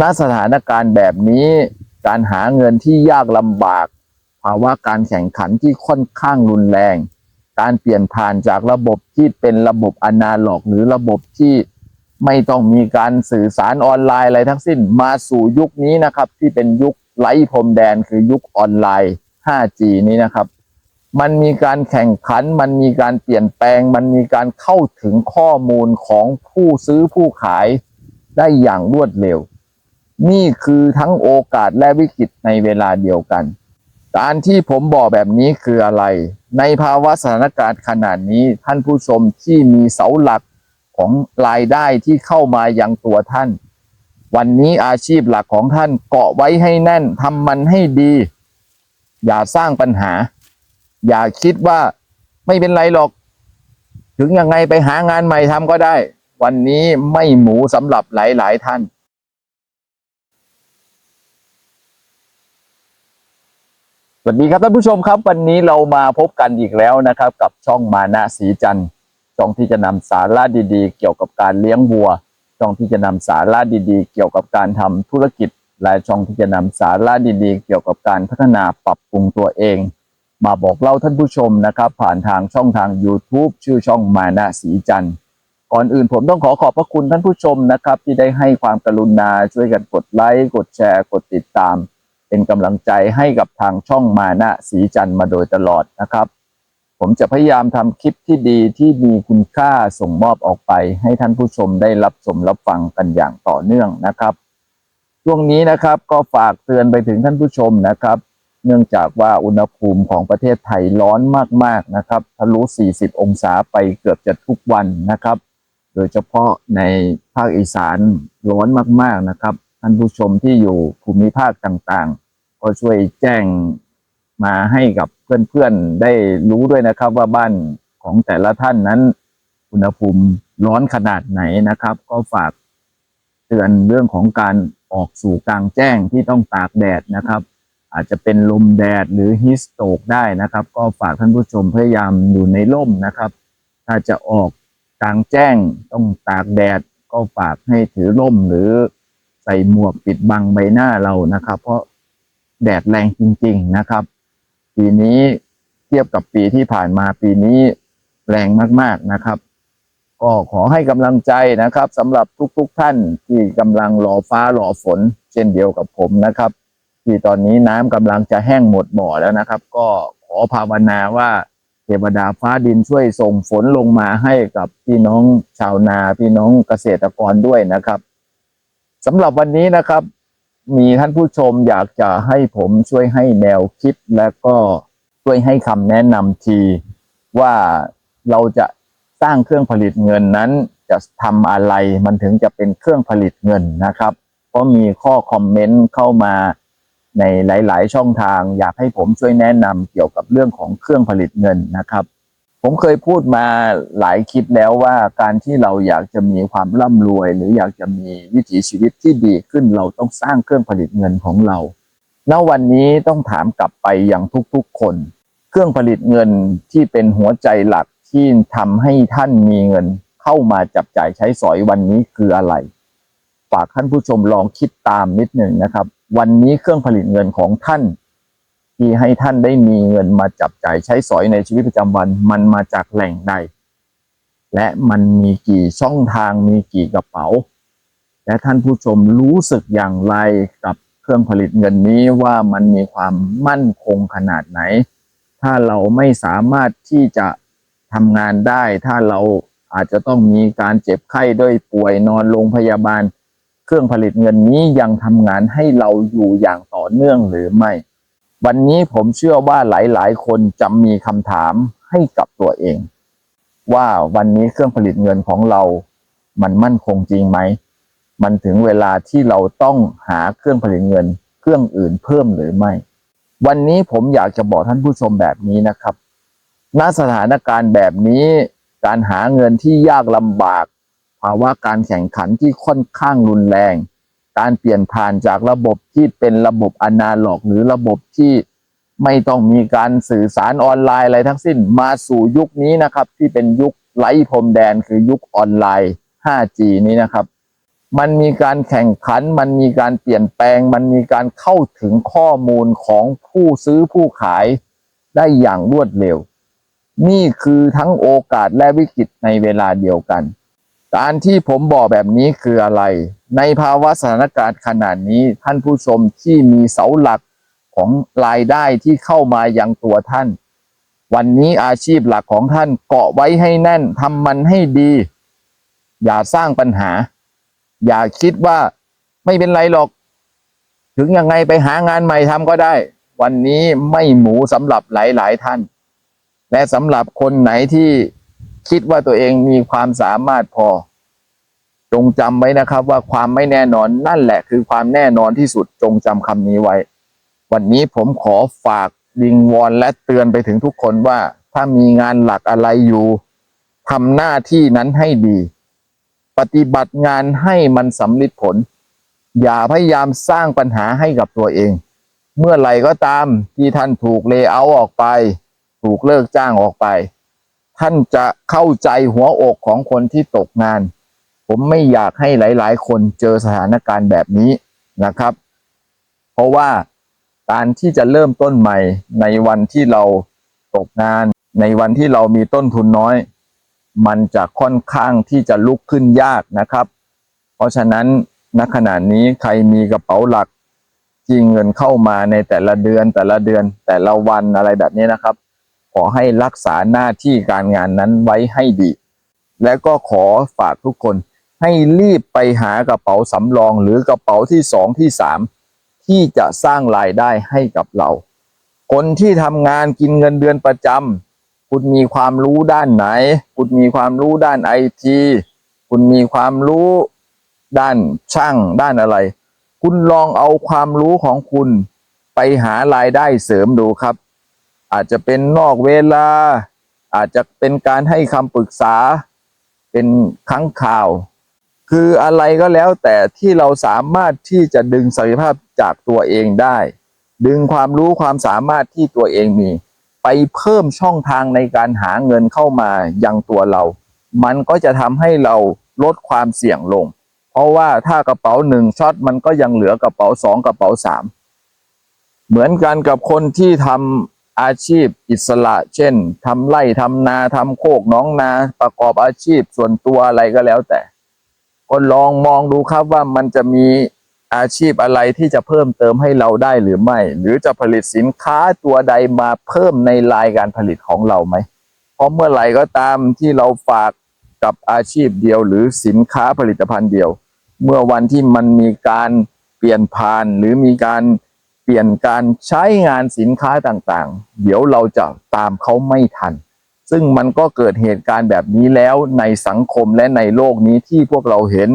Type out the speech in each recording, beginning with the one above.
ณสถานการณ์แบบนี้ การหาเงินที่ยากลำบาก ภาวะการแข่งขันที่ค่อนข้างรุนแรง การเปลี่ยนผ่านจากระบบที่เป็นระบบอนาล็อก หรือระบบที่ไม่ต้องมีการสื่อสารออนไลน์อะไรทั้งสิ้น มาสู่ยุคนี้นะครับ ที่เป็นยุคไร้พรมแดนคือยุคออนไลน์ 5G นี้นะครับ มันมีการแข่งขัน มันมีการเปลี่ยนแปลง มันมีการเข้าถึงข้อมูลของผู้ซื้อผู้ขายได้อย่างรวดเร็ว นี่คือทั้งโอกาสและวิกฤตในเวลาเดียวกัน การที่ผมบอกแบบนี้คืออะไร ในภาวะสถานการณ์ขนาดนี้ท่านผู้ชมที่มีเสาหลักของรายได้ที่เข้ามายังตัวท่าน วันนี้อาชีพหลักของท่านเกาะไว้ให้แน่นทำมันให้ดี อย่าสร้างปัญหา อย่าคิดว่าไม่เป็นไรหรอก ถึงยังไงไปหางานใหม่ทำก็ได้ วันนี้ไม่หมูสำหรับหลาย ๆ ท่าน สวัสดีครับท่านผู้ชมครับ วันนี้เรามาพบกันอีกแล้วนะครับ กับช่องมานะสีจันทร์ช่องที่จะนำสาระดีๆ เกี่ยวกับการเลี้ยงวัว ช่องที่จะนำสาระดีๆ เกี่ยวกับการทำธุรกิจและช่องที่จะนำสาระดีๆ เกี่ยวกับการพัฒนาปรับปรุงตัวเอง มาบอกเล่าท่านผู้ชมนะครับ ผ่านทางช่องทาง YouTube ชื่อช่องมานะสีจันทร์ก่อนอื่นผมต้องขอขอบพระคุณท่านผู้ชมนะครับ ที่ได้ให้ความกรุณาช่วยกันกดไลค์กดแชร์กดติดตาม เป็นกำลังใจให้กับทางช่องมานะสีจันทร์มาโดยตลอดนะครับ ผมจะพยายามทำคลิปที่ดีที่มีคุณค่าส่งมอบออกไป ให้ท่านผู้ชมได้รับชมรับฟังกันอย่างต่อเนื่องนะครับ ช่วงนี้นะครับก็ฝากเตือนไปถึงท่านผู้ชมนะครับ เนื่องจากว่าอุณหภูมิของประเทศไทยร้อนมากๆนะครับทะลุ 40 องศาไปเกือบจะทุกวันนะครับ โดยเฉพาะในภาคอีสานร้อนมากๆนะครับ ท่านผู้ชมที่อยู่ภูมิภาคต่างๆ ก็ช่วยแจ้งมาให้กับเพื่อนๆได้รู้ด้วยนะครับว่าบ้านของแต่ละท่านนั้น อุณหภูมิร้อนขนาดไหนนะครับ ก็ฝากเตือนเรื่องของการออกสู่กลางแจ้งที่ต้องตากแดดนะครับ อาจจะเป็นลมแดดหรือฮิสโตกได้นะครับ ก็ฝากท่านผู้ชมพยายามอยู่ในร่มนะครับ ถ้าจะออกกลางแจ้งต้องตากแดดก็ฝากให้ถือร่มหรือ ส่หมวกปิดบังใบหน้าเรานะครับ เพราะแดดแรงจริง ๆนะครับ ปีนี้เทียบกับปีที่ผ่านมาปีนี้แรงมากๆนะครับ ก็ขอให้กำลังใจนะครับสำหรับทุกๆท่านที่กำลังรอฟ้ารอฝน เช่นเดียวกับผมนะครับ ที่ตอนนี้น้ำกำลังจะแห้งหมดบ่อแล้วนะครับ ก็ขอภาวนาว่าเทวดาฟ้าดินช่วยส่งฝนลงมาให้กับพี่น้องชาวนาพี่น้องเกษตรกรด้วยนะครับ สำหรับวันนี้นะครับ มีท่านผู้ชมอยากจะให้ผมช่วยให้แนวคิดและก็ช่วยให้คำแนะนำที ว่าเราจะสร้างเครื่องผลิตเงินนั้นจะทำอะไรมันถึงจะเป็นเครื่องผลิตเงินนะครับเพราะมีข้อคอมเมนต์เข้ามาในหลาย ๆ ช่องทาง อยากให้ผมช่วยแนะนำเกี่ยวกับเรื่องของเครื่องผลิตเงินนะครับ ผมเคยพูดมาหลายคลิปแล้วว่าการที่เราอยากจะมีความร่ำรวย หรืออยากจะมีวิถีชีวิตที่ดีขึ้นเราต้องสร้างเครื่องผลิตเงินของเราณวันนี้ต้องถามกลับไปอยังทุกๆคน เครื่องผลิตเงินที่เป็นหัวใจหลักที่ทำให้ท่านมีเงินเข้ามาจับจ่ายใช้สอยวันนี้คืออะไร ฝากท่านผู้ชมลองคิดตามนิดหนึ่งนะครับ วันนี้เครื่องผลิตเงินของท่าน ที่ให้ท่านได้มีเงินมาจับจ่ายใช้สอยในชีวิตประจำวัน มันมาจากแหล่งใด และมันมีกี่ช่องทางมีกี่กระเป๋า และท่านผู้ชมรู้สึกอย่างไรกับเครื่องผลิตเงินนี้ว่ามันมีความมั่นคงขนาดไหน ถ้าเราไม่สามารถที่จะทำงานได้ ถ้าเราอาจจะต้องมีการเจ็บไข้ด้วยป่วยนอนโรงพยาบาล เครื่องผลิตเงินนี้ยังทำงานให้เราอยู่อย่างต่อเนื่องหรือไม่ วันนี้ผมเชื่อว่าหลายๆ คนจะมีคำถามให้กับตัวเอง ว่าวันนี้เครื่องผลิตเงินของเรา มันมั่นคงจริงไหม มันถึงเวลาที่เราต้องหาเครื่องผลิตเงิน เครื่องอื่นเพิ่มหรือไม่ วันนี้ผมอยากจะบอกท่านผู้ชมแบบนี้นะครับณสถานการณ์แบบนี้ การหาเงินที่ยากลำบาก ภาวะการแข่งขันที่ค่อนข้างรุนแรง การเปลี่ยนผ่านจากระบบที่เป็นระบบอนาล็อก หรือระบบที่ไม่ต้องมีการสื่อสารออนไลน์อะไรทั้งสิ้นมาสู่ยุคนี้นะครับ ที่เป็นยุคไร้พรมแดนคือยุคออนไลน์ 5G นี้นะครับ มันมีการแข่งขัน มันมีการเปลี่ยนแปลง มันมีการเข้าถึงข้อมูลของผู้ซื้อผู้ขายได้อย่างรวดเร็ว นี่คือทั้งโอกาสและวิกฤตในเวลาเดียวกัน การที่ผมบอกแบบนี้คืออะไร ในภาวะสถานการณ์ขนาดนี้ท่านผู้ชมที่มีเสาหลักของรายได้ที่เข้ามายังตัวท่าน วันนี้อาชีพหลักของท่านเกาะไว้ให้แน่นทำมันให้ดี อย่าสร้างปัญหา อย่าคิดว่าไม่เป็นไรหรอก ถึงยังไงไปหางานใหม่ทำก็ได้ วันนี้ไม่หมูสำหรับหลายๆท่าน และสำหรับคนไหนที่ คิดว่าตัวเองมีความสามารถพอ จงจำไว้นะครับ ว่าความไม่แน่นอนนั่นแหละคือความแน่นอนที่สุดจงจำคำนี้ไว้ วันนี้ผมขอฝากวิงวอนและเตือนไปถึงทุกคนว่า ถ้ามีงานหลักอะไรอยู่ทำหน้าที่นั้นให้ดี ปฏิบัติงานให้มันสำลิดผล อย่าพยายามสร้างปัญหาให้กับตัวเอง เมื่อไหร่ก็ตามที่ท่านถูกเลเอร์ออกไป ถูกเลิกจ้างออกไป ท่านจะเข้าใจหัวอกของคนที่ตกงาน ผมไม่อยากให้หลาย ๆ คนเจอสถานการณ์แบบนี้นะครับ เพราะว่าการที่จะเริ่มต้นใหม่ในวันที่เราตกงาน ในวันที่เรามีต้นทุนน้อย มันจะค่อนข้างที่จะลุกขึ้นยากนะครับ เพราะฉะนั้นณขณะนี้ใครมีกระเป๋าหลักที่เงินเข้ามาในแต่ละเดือนแต่ละเดือนแต่ละวันอะไรแบบนี้นะครับ อให้รักษาหน้าที่การงานนั้นไว้ให้ดี และก็ขอฝากทุกคนให้รีบไปหากระเป๋าสำรองหรือกระเป๋าที่สองที่สามที่จะสร้างรายได้ให้กับเรา คนที่ทำงานกินเงินเดือนประจำคุณมีความรู้ด้านไหน คุณมีความรู้ด้านไอทีคุณมีความรู้ด้านช่างด้านอะไร คุณลองเอาความรู้ของคุณไปหารายได้เสริมดูครับ อาจจะเป็นนอกเวลา อาจจะเป็นการให้คำปรึกษา เป็นครั้งข่าว คืออะไรก็แล้วแต่ที่เราสามารถที่จะดึงศักยภาพจากตัวเองได้ ดึงความรู้ความสามารถที่ตัวเองมี ไปเพิ่มช่องทางในการหาเงินเข้ามายังตัวเรา มันก็จะทำให้เราลดความเสี่ยงลง เพราะว่าถ้ากระเป๋าหนึ่งช็อตมันก็ยังเหลือกระเป๋าสองกระเป๋าสามเหมือนกันกับคนที่ทำ อาชีพอิสระ เช่นทำไร่ทำนาทำโคกน้องนาประกอบอาชีพส่วนตัวอะไรก็แล้วแต่ ก็ลองมองดูครับว่ามันจะมีอาชีพอะไรที่จะเพิ่มเติมให้เราได้หรือไม่ หรือจะผลิตสินค้าตัวใดมาเพิ่มในรายการผลิตของเราไหมเพราะเมื่อไหร่ก็ตามที่เราฝากกับอาชีพเดียว หรือสินค้าผลิตภัณฑ์เดียว เมื่อวันที่มันมีการเปลี่ยนผ่านหรือมีการ ปลี่ยนการใช้งานสินค้าต่างๆ เดี๋ยวเราจะตามเขาไม่ทัน ซึ่งมันก็เกิดเหตุการณ์แบบนี้แล้วในสังคมและในโลกนี้ที่พวกเราเห็น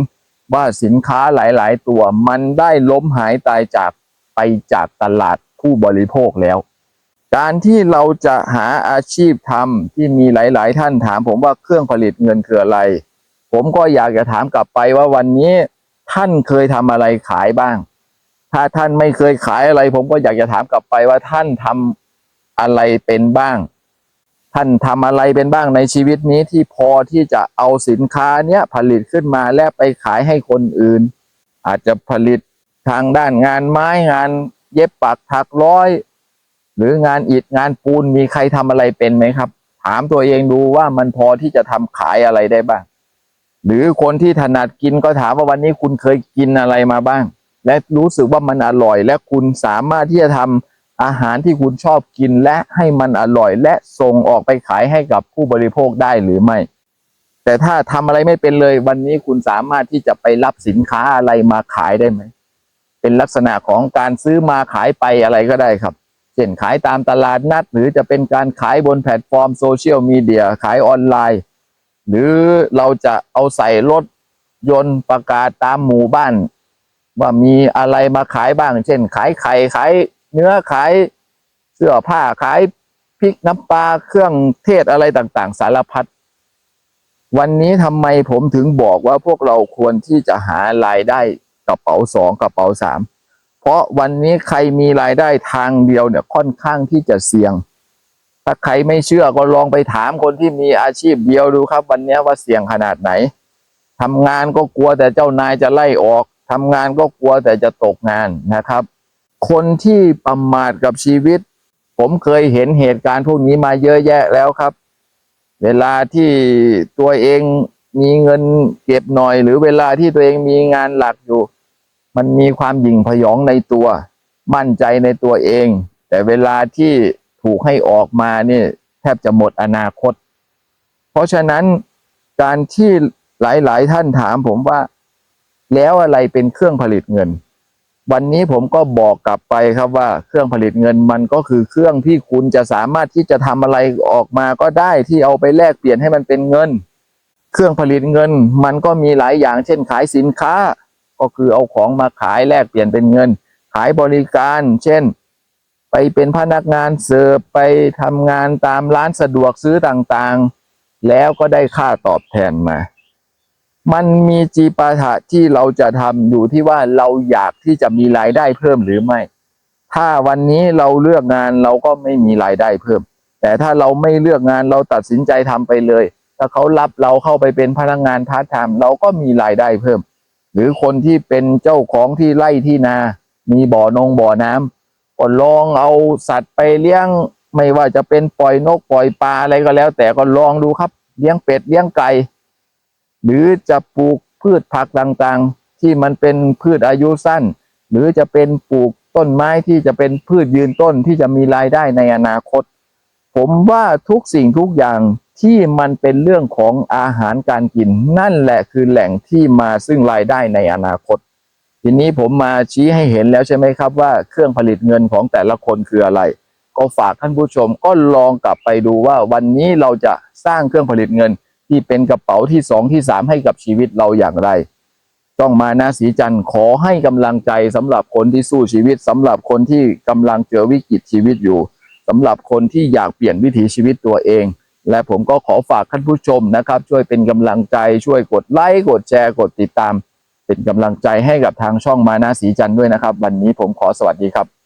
ว่าสินค้าหลายๆ ตัวมันได้ล้มหายตายจากไปจากตลาดผู้บริโภคแล้ว การที่เราจะหาอาชีพทำที่มีหลาย ๆ ท่านถาม ผมว่าเครื่องผลิตเงินคืออะไร ผมก็อยากจะถามกลับไปว่าวันนี้ท่านเคยทำอะไรขายบ้าง ถ้าท่านไม่เคยขายอะไร ผมก็อยากจะถามกลับไปว่าท่านทำอะไรเป็นบ้าง ท่านทำอะไรเป็นบ้างในชีวิตนี้ที่พอที่จะเอาสินค้าเนี้ยผลิตขึ้นมาและไปขายให้คนอื่น อาจจะผลิตทางด้านงานไม้งานเย็บปักถักร้อย หรืองานอิฐงานปูนมีใครทำอะไรเป็นไหมครับ ถามตัวเองดูว่ามันพอที่จะทำขายอะไรได้บ้าง หรือคนที่ถนัดกินก็ถามว่าวันนี้คุณเคยกินอะไรมาบ้าง และรู้สึกว่ามันอร่อย และคุณสามารถที่จะทำอาหารที่คุณชอบกินและให้มันอร่อย และส่งออกไปขายให้กับผู้บริโภคได้หรือไม่ แต่ถ้าทำอะไรไม่เป็นเลยวันนี้คุณสามารถที่จะไปรับสินค้าอะไรมาขายได้ไหมเป็นลักษณะของการซื้อมาขายไปอะไรก็ได้ครับเช่นขายตามตลาดนัด หรือจะเป็นการขายบนแพลตฟอร์มโซเชียลมีเดียขายออนไลน์ หรือเราจะเอาใส่รถยนต์ประกาศตามหมู่บ้าน ว่ามีอะไรมาขายบ้าง เช่น ขายไข่ขายเนื้อขายเสื้อผ้าขายพริกน้ำปลาเครื่องเทศอะไรต่าง ๆ สารพัดวันนี้ทำไมผมถึงบอกว่าพวกเราควรที่จะหารายได้กระเป๋าสองกระเป๋าสามเพราะวันนี้ใครมีรายได้ทางเดียวเนี่ยค่อนข้างที่จะเสี่ยง ถ้าใครไม่เชื่อก็ลองไปถามคนที่มีอาชีพเดียวดูครับ วันนี้ว่าเสี่ยงขนาดไหนทำงานก็กลัวแต่เจ้านายจะไล่ออก ทำงานก็กลัวแต่จะตกงานนะครับ คนที่ประมาทกับชีวิต ผมเคยเห็นเหตุการณ์พวกนี้มาเยอะแยะแล้วครับ เวลาที่ตัวเองมีเงินเก็บหน่อย หรือเวลาที่ตัวเองมีงานหลักอยู่ มันมีความหยิ่งพยองในตัว มั่นใจในตัวเอง แต่เวลาที่ถูกให้ออกมานี่แทบจะหมดอนาคต เพราะฉะนั้นการที่หลาย ๆ ท่านถามผมว่า แล้วอะไรเป็นเครื่องผลิตเงิน วันนี้ผมก็บอกกลับไปครับว่าเครื่องผลิตเงินมันก็คือเครื่องที่คุณจะสามารถที่จะทำอะไรออกมาก็ได้ที่เอาไปแลกเปลี่ยนให้มันเป็นเงิน เครื่องผลิตเงิน มันก็มีหลายอย่างเช่นขายสินค้า ก็คือเอาของมาขายแลกเปลี่ยนเป็นเงิน ขายบริการ เช่น ไปเป็นพนักงานเสิร์ฟไปทำงานตามร้านสะดวกซื้อต่างๆ แล้วก็ได้ค่าตอบแทนมา มันมีจีปาถะที่เราจะทำอยู่ที่ว่าเราอยากที่จะมีรายได้เพิ่มหรือไม่ ถ้าวันนี้เราเลือกงานเราก็ไม่มีรายได้เพิ่ม แต่ถ้าเราไม่เลือกงานเราตัดสินใจทำไปเลย ถ้าเขารับเราเข้าไปเป็นพนักงานพาร์ทไทม์เราก็มีรายได้เพิ่ม หรือคนที่เป็นเจ้าของที่ไร่ที่นา มีบ่อนงบ่อน้ำก็ลองเอาสัตว์ไปเลี้ยง ไม่ว่าจะเป็นปล่อยนกปล่อยปลาอะไรก็แล้ว แต่ก็ลองดูครับเลี้ยงเป็ดเลี้ยงไก่ หรือจะปลูกพืชผักต่างๆ ที่มันเป็นพืชอายุสั้น หรือจะเป็นปลูกต้นไม้ที่จะเป็นพืชยืนต้นที่จะมีรายได้ในอนาคต ผมว่าทุกสิ่งทุกอย่างที่มันเป็นเรื่องของอาหารการกิน นั่นแหละคือแหล่งที่มาซึ่งรายได้ในอนาคต ทีนี้ผมมาชี้ให้เห็นแล้วใช่ไหมครับว่าเครื่องผลิตเงินของแต่ละคนคืออะไร ก็ฝากท่านผู้ชมก็ลองกลับไปดูว่าวันนี้เราจะสร้างเครื่องผลิตเงิน ที่เป็นกระเป๋าที่สองที่สามให้กับชีวิตเราอย่างไร ต้องมานาสีจันทร์ขอให้กำลังใจสำหรับคนที่สู้ชีวิตสำหรับคนที่กำลังเจอวิกฤตชีวิตอยู่สำหรับคนที่อยากเปลี่ยนวิถีชีวิตตัวเอง และผมก็ขอฝากท่านผู้ชมนะครับ ช่วยเป็นกำลังใจช่วยกดไลค์กดแชร์กดติดตาม เป็นกำลังใจให้กับทางช่องมานาสีจันทร์ด้วยนะครับ วันนี้ผมขอสวัสดีครับ